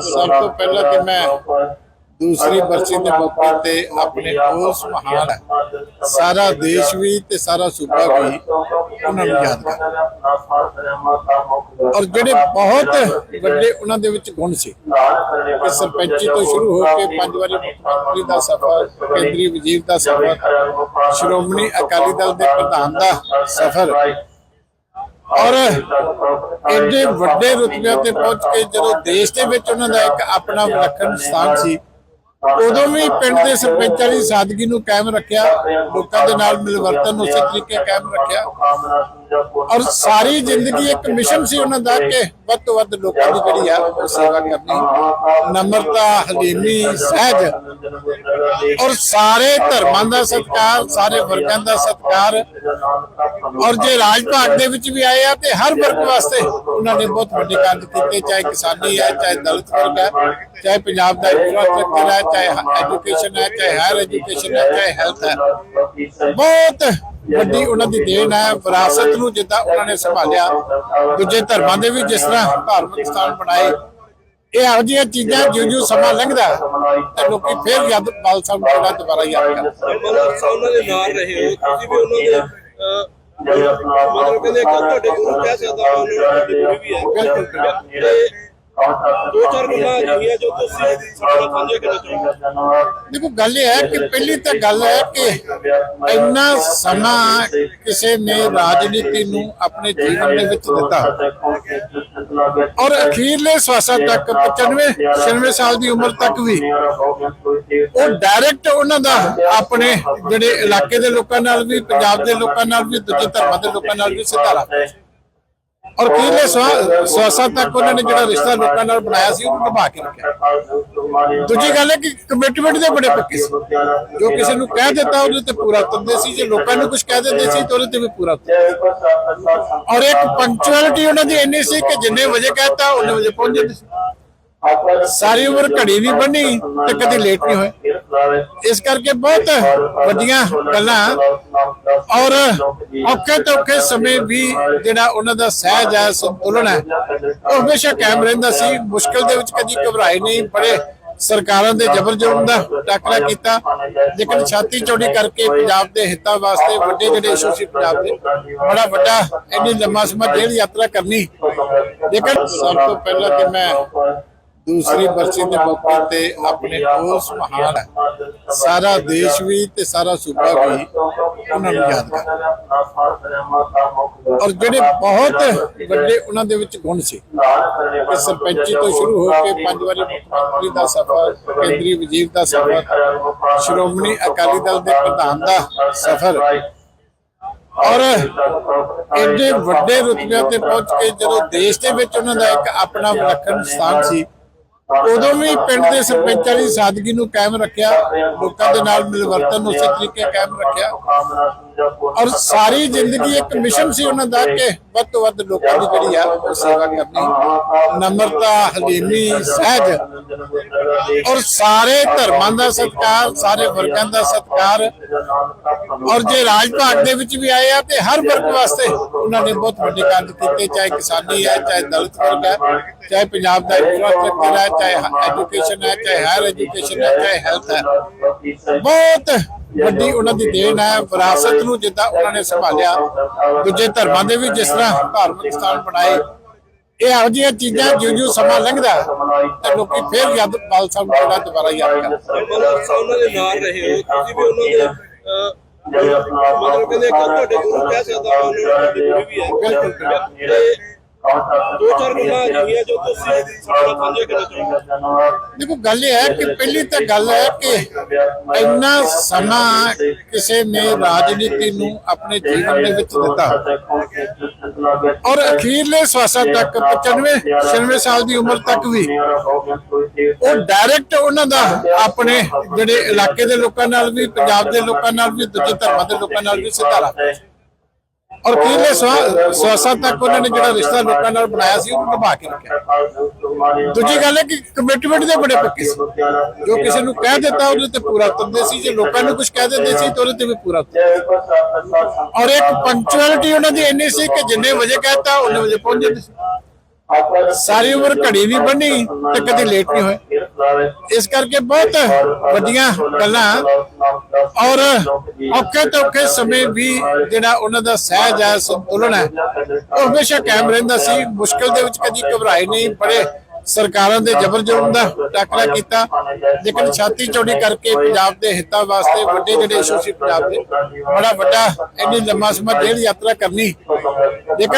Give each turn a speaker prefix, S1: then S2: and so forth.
S1: ਸਭ ਤੋਂ ਪਹਿਲਾਂ ਕਿ ਮੈਂ ਦੂਸਰੀ ਬਰਸੀ ਦੇ ਮੌਕੇ ਤੇ ਆਪਣੇ ਉਸ ਮਹਾਨ ਸਾਰਾ ਦੇਸ਼ ਵੀ ਤੇ ਸਾਰਾ ਸੂਬਾ ਵੀ ਉਹਨਾਂ ਨੂੰ ਯਾਦ ਕਰਦਾ। ਔਰ ਜਿਹੜੇ ਬਹੁਤ ਵੱਡੇ ਉਹਨਾਂ ਦੇ ਵਿੱਚ ਗੁਣ ਸੀ। ਕਿ ਸਰਪੰਚੀ ਤੋਂ ਸ਼ੁਰੂ ਹੋ ਕੇ ਪੰਜ ਵਾਰੀ ਮੁੱਖ ਮੰਤਰੀ ਦਾ ਸਫ਼ਰ ਕੇਂਦਰੀ ਵਜ਼ੀਰ ਦਾ ਸਫ਼ਰ ਸ਼੍ਰੋਮਣੀ ਅਕਾਲੀ ਦਲ ਦੇ ਪ੍ਰਧਾਨ ਦਾ ਸਫ਼ਰ ਔਰ ਐਡੇ ਵੱਡੇ ਰੁਤਬਿਆਂ ਤੇ ਪਹੁੰਚ ਕੇ ਜਦੋਂ ਦੇਸ਼ ਦੇ ਵਿੱਚ ਉਹਨਾਂ ਦਾ ਇੱਕ ਆਪਣਾ ਵਿਲੱਖਣ ਸਥਾਨ ਸੀ, ਉਦੋਂ ਵੀ ਪਿੰਡ ਦੇ ਸਰਪੰਚਾਂ ਦੀ ਸਾਦਗੀ ਨੂੰ ਕਾਇਮ ਰੱਖਿਆ, ਲੋਕਾਂ ਦੇ ਨਾਲ ਮਿਲਵਰਤਨ ਉਸੇ ਤਰੀਕੇ ਕਾਇਮ ਰੱਖਿਆ। ਔਰ ਸਾਰੀ ਜ਼ਿੰਦਗੀ ਇੱਕ ਮਿਸ਼ਨ ਸੀ ਉਹਨਾਂ ਦਾ ਕਿ ਵੱਧ ਤੋਂ ਵੱਧ ਲੋਕਾਂ ਦੀ ਜਿਹੜੀ ਆ ਉਹ ਸੇਵਾ ਕਰਨੀ। ਨਮਰਤਾ, ਹਲੀਮੀ, ਸਹਿਜ। ਔਰ ਸਾਰੇ ਧਰਮਾਂ ਦਾ ਸਤਿਕਾਰ, ਸਾਰੇ ਵਰਗਾਂ ਦਾ ਸਤਿਕਾਰ। ਔਰ ਜੇ ਰਾਜ ਭਾਗ ਦੇ ਵਿੱਚ ਵੀ ਆਏ ਆ ਤੇ ਹਰ ਵਰਗ ਵਾਸਤੇ ਉਹਨਾਂ ਨੇ ਬਹੁਤ ਵੱਡੇ ਕਾਰਜ ਕੀਤੇ, ਚਾਹੇ ਕਿਸਾਨੀ ਹੈ, ਚਾਹੇ ਦਲਿਤ ਵਰਗ ਹੈ, ਚਾਹੇ ਪੰਜਾਬ ਦਾ ਇਨਫਰਾਸਟ੍ਰਕਚਰ ਹੈ, ਚਾਹੇ ਐਜੂਕੇਸ਼ਨ ਹੈ, ਚਾਹੇ ਹਾਇਰ ਐਜੂਕੇਸ਼ਨ ਹੈ, ਚਾਹੇ ਹੈਲਥ ਹੈ। ਬਹੁਤ ਵੱਡੀ ਉਹਨਾਂ ਦੀ ਦੇਣ ਹੈ ਵਿਰਾਸਤ ਨੂੰ ਜਿੱਦਾਂ ਉਹਨਾਂ ਨੇ ਸੰਭਾਲਿਆ। ਦੂਜੇ ਧਰਮਾਂ ਦੇ ਵੀ ਜਿਸ ਤਰ੍ਹਾਂ ਧਾਰਮਿਕ ਸਥਾਨ ਬਣਾਏ ਇਹ ਇਹੋ ਜਿਹੀਆਂ ਚੀਜ਼ਾਂ ਜਿਉਂ ਜਿਉਂ ਸਮਾਂ ਲੰਘਦਾ ਤੇ ਲੋਕੀ ਫੇਰ ਯਾਦ ਬਾਲ ਸਾਹਿਬ ਨੂੰ ਜਿਹੜਾ ਦੁਬਾਰਾ ਯਾਦ ਕਰਦੇ
S2: ਸਾ ਉਹਨਾਂ ਦੇ ਨਾਲ ਰਹੇ ਹੋ ਤੁਸੀਂ ਵੀ ਉਹਨਾਂ ਦੇ ਮਤਲਬ ਕਹਿੰਦੇ ਕਿ ਤੁਹਾਡੇ ਗੁਰੂ ਕਹਿ ਸਕਦਾ ਉਹਨਾਂ ਨੂੰ ਤੁਹਾਡੇ ਗੁਰੂ ਵੀ ਹੈ।
S1: ਬਿਲਕੁਲ,
S2: ਦੋ ਚਾਰ ਗੱਲਾਂ ਅਜਿਹੀਆਂ ਜੋ ਤੁਸੀਂ ਸਾਡੇ ਨਾਲ ਸਾਂਝੀਆਂ
S1: ਦੇਖੋ, ਗੱਲ ਇਹ ਹੈ ਕਿ ਪਹਿਲੀ ਤਾਂ ਗੱਲ ਹੈ ਕਿ ਇੰਨਾ ਸਮਾਂ ਕਿਸੇ ਨੇ ਰਾਜਨੀਤੀ ਨੂੰ ਆਪਣੇ ਜੀਵਨ ਦੇ ਵਿੱਚ ਦਿੱਤਾ। ਔਰ ਅਖੀਰਲੇ ਸਵਾਸਾਂ ਤੱਕ 95 96 ਸਾਲ ਦੀ ਉਮਰ ਤੱਕ ਵੀ ਉਹ ਡਾਇਰੈਕਟ ਉਹਨਾਂ ਦਾ ਆਪਣੇ ਜਿਹੜੇ ਇਲਾਕੇ ਦੇ ਲੋਕਾਂ ਨਾਲ ਵੀ, ਪੰਜਾਬ ਦੇ ਲੋਕਾਂ ਨਾਲ ਵੀ, ਦੂਜੇ ਧਰਮਾਂ ਦੇ ਲੋਕਾਂ ਨਾਲ ਵੀ ਸਿੱਧਾ ਰੱਖਦਾ ਔਰ ਅਖੀਰਲੇ ਸਵਾਸਾਂ ਤੱਕ ਉਹਨਾਂ ਨੇ ਜਿਹੜਾ ਰਿਸ਼ਤਾ ਲੋਕਾਂ ਨਾਲ ਬਣਾਇਆ ਸੀ, ਉਹਨੂੰ ਨਿਭਾ ਕੇ ਰੱਖਿਆ। ਦੂਜੀ ਗੱਲ ਹੈ ਕਿ ਕਮਿਟਮੈਂਟ ਦੇ ਬੜੇ ਪੱਕੇ ਸੀ। ਜੋ ਕਿਸੇ ਨੂੰ ਕਹਿ ਦਿੱਤਾ, ਉਹਦੇ ਤੇ ਪੂਰਾ ਉਤਰਦੇ ਸੀ। ਜੇ ਲੋਕਾਂ ਨੂੰ ਕੁਝ ਕਹਿ ਦਿੰਦੇ ਸੀ, ਤਾਂ ਉਹਦੇ ਤੇ ਵੀ ਪੂਰਾ ਉਤਰਦੇ ਔਰ ਇੱਕ ਪੰਕਚੁਅਲਿਟੀ ਉਹਨਾਂ ਦੀ ਇੰਨੀ ਸੀ ਕਿ ਜਿੰਨੇ ਵਜੇ ਕਹਿਤਾ, ਉਹਨੇ ਵਜੇ ਪਹੁੰਚ ਜਾਂਦੇ ਸੀ। ਸਾਰੀ ਉਮਰ ਘੜੀ ਨਹੀਂ ਬੰਨੀ ਤੇ ਕਦੇ ਲੇਟ ਨਹੀਂ ਹੋਏ। ਇਸ ਕਰਕੇ ਬਹੁਤ ਵੱਡੀਆਂ ਗੱਲਾਂ। ਔਰ ਔਖੇ ਤੋਂ ਸਮੇਂ ਵੀ ਜਿਹੜਾ ਉਹਨਾਂ ਦਾ ਸਹਿਜ ਹੈ, ਸੰਤੁਲਨ ਹੈ, ਉਹ ਹਮੇਸ਼ਾ ਕਾਇਮ ਰਹਿੰਦਾ ਸੀ। ਮੁਸ਼ਕਲ ਦੇ ਵਿੱਚ ਕਦੀ ਘਬਰਾਏ ਨਹੀਂ ਬੜੇ ਸਰਕਾਰਾਂ ਦੇ ਜ਼ਬਰ ਜ਼ੁਲਮ ਦਾ ਟਾਕਰਾ ਕੀਤਾ। ਲੇਕਿਨ ਛਾਤੀ ਚੌੜੀ ਕਰਕੇ ਪੰਜਾਬ ਦੇ ਹਿੱਤਾਂ ਵਾਸਤੇ ਵੱਡੇ ਜਿਹੜੇ ਇਸ਼ੂ ਸੀ ਪੰਜਾਬ ਦੇ, ਬੜਾ ਵੱਡਾ, ਇੰਨੀ ਲੰਮਾ ਸਮਾਂ ਜੇਲ੍ਹ ਯਾਤਰਾ ਕਰਨੀ। ਲੇਕਿਨ ਸਭ ਤੋਂ ਪਹਿਲਾਂ ਕਿ ਮੈਂ ਦੂਸਰੀ ਬਰਸੀ ਦੇ ਮੌਕੇ ਤੇ ਆਪਣੇ ਉਸ ਮਹਾਨ ਸਾਰਾ ਦੇਸ਼ ਵੀ ਤੇ ਸਾਰਾ ਸੂਬਾ ਵੀ ਉਹਨਾਂ ਨੂੰ ਯਾਦ ਕਰਦਾ ਔਰ ਜਿਹੜੇ ਬਹੁਤ ਵੱਡੇ ਉਹਨਾਂ ਦੇ ਵਿੱਚ ਗੁਣ ਸੀ। ਕਿ ਸਰਪੰਚੀ ਤੋਂ ਸ਼ੁਰੂ ਹੋ ਕੇ ਪੰਜ ਵਾਰੀ ਮੁੱਖ ਮੰਤਰੀ ਦਾ ਸਫ਼ਰ ਕੇਂਦਰੀ ਵਜ਼ੀਰ ਦਾ ਸਫ਼ਰ ਸ਼੍ਰੋਮਣੀ ਅਕਾਲੀ ਦਲ ਦੇ ਪ੍ਰਧਾਨ ਦਾ ਸਫ਼ਰ। ਔਰ ਐਡੇ ਵੱਡੇ ਰੁਤਬਿਆਂ ਤੇ ਪਹੁੰਚ ਕੇ ਜਦੋਂ ਦੇਸ਼ ਦੇ ਵਿੱਚ ਉਹਨਾਂ ਦਾ ਇੱਕ ਆਪਣਾ ਵਿਲੱਖਣ ਸਥਾਨ ਸੀ ਉਦੋਂ ਵੀ ਪਿੰਡ ਦੇ ਸਰਪੰਚਾਂ ਦੀ ਸਾਦਗੀ ਨੂੰ ਕਾਇਮ ਰੱਖਿਆ, ਲੋਕਾਂ ਦੇ ਨਾਲ ਮਿਲਵਰਤਨ ਉਸੇ ਤਰੀਕੇ ਕਾਇਮ ਰੱਖਿਆ। ਔਰ ਸਾਰੀ ਜ਼ਿੰਦਗੀ ਇੱਕ ਮਿਸ਼ਨ ਸੀ ਉਹਨਾਂ ਦਾ ਕਿ ਵੱਧ ਤੋਂ ਵੱਧ ਲੋਕਾਂ ਦੀ ਜਿਹੜੀ ਆ ਉਹ ਸੇਵਾ ਕਰਨੀ। ਨਮਰਤਾ, ਹਲੀਮੀ, ਸਹਿਜ। ਔਰ ਸਾਰੇ ਧਰਮਾਂ ਦਾ ਸਤਿਕਾਰ, ਸਾਰੇ ਵਰਗਾਂ ਦਾ ਸਤਿਕਾਰ। ਔਰ ਜੇ ਰਾਜ ਭਾਗ ਦੇ ਵਿੱਚ ਵੀ ਆਏ ਆ ਤੇ ਹਰ ਵਰਗ ਵਾਸਤੇ ਉਹਨਾਂ ਨੇ ਬਹੁਤ ਵੱਡੇ ਕਾਰਜ ਕੀਤੇ, ਚਾਹੇ ਕਿਸਾਨੀ ਹੈ ਚਾਹੇ ਦਲਿਤ ਵਰਗ ਹੈ ਚਾਹੇ ਪੰਜਾਬ ਦਾ ਇਨਫਰਾਸਟ੍ਰਕਚਰ ਹੈ ਚਾਹੇ ਐਜੂਕੇਸ਼ਨ ਹੈ ਚਾਹੇ ਹਾਇਰ ਐਜੂਕੇਸ਼ਨ ਹੈ ਚਾਹੇ ਹੈਲਥ ਹੈ ਬਹੁਤ ਵੱਡੀ ਉਹਨਾਂ ਦੀ ਦੇਣ ਹੈ ਵਿਰਾਸਤ ਨੂੰ ਜਿੱਦਾਂ ਉਹਨਾਂ ਨੇ ਸੰਭਾਲਿਆ। ਦੂਜੇ ਧਰਮਾਂ ਦੇ ਵੀ ਜਿਸ ਤਰ੍ਹਾਂ ਧਾਰਮਿਕ ਸਥਾਨ ਬਣਾਏ ਇਹ ਇਹੋ ਜਿਹੀਆਂ ਚੀਜ਼ਾਂ ਜਿਉਂ ਜਿਉਂ ਸਮਾਂ ਲੰਘਦਾ ਤੇ ਲੋਕੀ ਫੇਰ ਯਾਦ ਬਾਲ ਸਾਹਿਬ ਨੂੰ ਜਿਹੜਾ ਦੁਬਾਰਾ ਯਾਦ ਕਰਦੇ
S2: ਉਹਨਾਂ ਦੇ ਨਾਲ ਰਹੇ ਹੋ ਤੁਸੀਂ ਵੀ ਉਹਨਾਂ ਦੇ ਅਹ, ਮਤਲਬ ਕਹਿੰਦੇ ਕਿ ਤੁਹਾਡੇ ਗੁਰੂ ਕਹਿ ਸਕਦਾ ਉਹਨਾਂ ਨੂੰ ਵੀ ਹੈ।
S1: ਬਿਲਕੁਲ, ਬਿਲਕੁਲ।
S2: ਤੇ ਦੋ ਚਾਰ ਜੋ ਤੁਸੀਂ ਸਾਡੇ ਨਾਲ ਸਾਂਝੀਆਂ ਕਰਨਾ ਚਾਹੋਗੇ
S1: ਦੇਖੋ, ਗੱਲ ਇਹ ਹੈ ਕਿ ਪਹਿਲੀ ਤਾਂ ਗੱਲ ਹੈ ਕਿ ਇੰਨਾ ਸਮਾਂ ਕਿਸੇ ਨੇ ਰਾਜਨੀਤੀ ਨੂੰ ਆਪਣੇ ਜੀਵਨ ਦੇ ਵਿੱਚ ਦਿੱਤਾ ਔਰ ਅਖੀਰਲੇ ਸਵਾਸਾਂ ਤੱਕ 95 96 ਸਾਲ ਦੀ ਉਮਰ ਤੱਕ ਵੀ ਉਹ ਡਾਇਰੈਕਟ ਉਹਨਾਂ ਦਾ ਆਪਣੇ ਜਿਹੜੇ ਇਲਾਕੇ ਦੇ ਲੋਕਾਂ ਨਾਲ ਵੀ, ਪੰਜਾਬ ਦੇ ਲੋਕਾਂ ਨਾਲ ਵੀ, ਦੂਜੇ ਧਰਮਾਂ ਦੇ ਲੋਕਾਂ ਨਾਲ ਵੀ ਸਿੱਧਾ ਰੱਖਦਾ ਔਰ ਅਖੀਰਲੇ ਸਵਾਸਾਂ ਤੱਕ ਉਹਨਾਂ ਨੇ ਜਿਹੜਾ ਰਿਸ਼ਤਾ ਲੋਕਾਂ ਨਾਲ ਬਣਾਇਆ ਸੀ, ਉਹਨੂੰ ਨਿਭਾ ਕੇ ਰੱਖਿਆ। ਦੂਜੀ ਗੱਲ ਹੈ ਕਿ ਕਮਿਟਮੈਂਟ ਦੇ ਬੜੇ ਪੱਕੇ ਸੀ। ਜੋ ਕਿਸੇ ਨੂੰ ਕਹਿ ਦਿੱਤਾ, ਉਹਦੇ ਤੇ ਪੂਰਾ ਉਤਰਦੇ ਸੀ। ਜੇ ਲੋਕਾਂ ਨੂੰ ਕੁਝ ਕਹਿ ਦਿੰਦੇ ਸੀ, ਤਾਂ ਉਹਦੇ ਤੇ ਵੀ ਪੂਰਾ ਔਰ ਇੱਕ ਪੰਕਚੁਅਲਿਟੀ ਉਹਨਾਂ ਦੀ ਇੰਨੀ ਸੀ ਕਿ ਜਿੰਨੇ ਵਜੇ ਕਹਿਤਾ ਉਹਨੇ ਵਜੇ ਪਹੁੰਚ ਜਾਂਦੇ ਸੀ। ਸਾਰੀ ਉਮਰ ਘੜੀ ਨਹੀਂ ਬੰਨੀ ਤੇ ਕਦੇ ਲੇਟ ਨਹੀਂ ਹੋਏ। ਇਸ ਕਰਕੇ ਬਹੁਤ ਵੱਡੀਆਂ ਗੱਲਾਂ। ਔਰ ਔਖੇ ਤੋਂ ਸਮੇਂ ਵੀ ਜਿਹੜਾ ਉਹਨਾਂ ਦਾ ਸਹਿਜ ਹੈ, ਸੰਤੁਲਨ ਹੈ, ਉਹ ਹਮੇਸ਼ਾ ਕਾਇਮ ਰਹਿੰਦਾ ਸੀ। ਮੁਸ਼ਕਲ ਦੇ ਵਿੱਚ ਕਦੀ ਘਬਰਾਏ ਨਹੀਂ, ਬੜੇ ਸਰਕਾਰਾਂ ਦੇ ਜ਼ਬਰ ਜ਼ੁਲਮ ਦਾ ਟਾਕਰਾ ਕੀਤਾ। ਲੇਕਿਨ ਛਾਤੀ ਚੌੜੀ ਕਰਕੇ ਪੰਜਾਬ ਦੇ ਹਿੱਤਾਂ ਵਾਸਤੇ ਵੱਡੇ ਜਿਹੜੇ ਇਸ਼ੂ ਸੀ, ਪੰਜਾਬ ਦੇ ਬੜਾ ਵੱਡਾ, ਇੰਨੀ ਲੰਮਾ ਸਮਾਂ ਜੇਲ੍ਹ ਯਾਤਰਾ ਕਰਨੀ। ਲੇਕਿਨ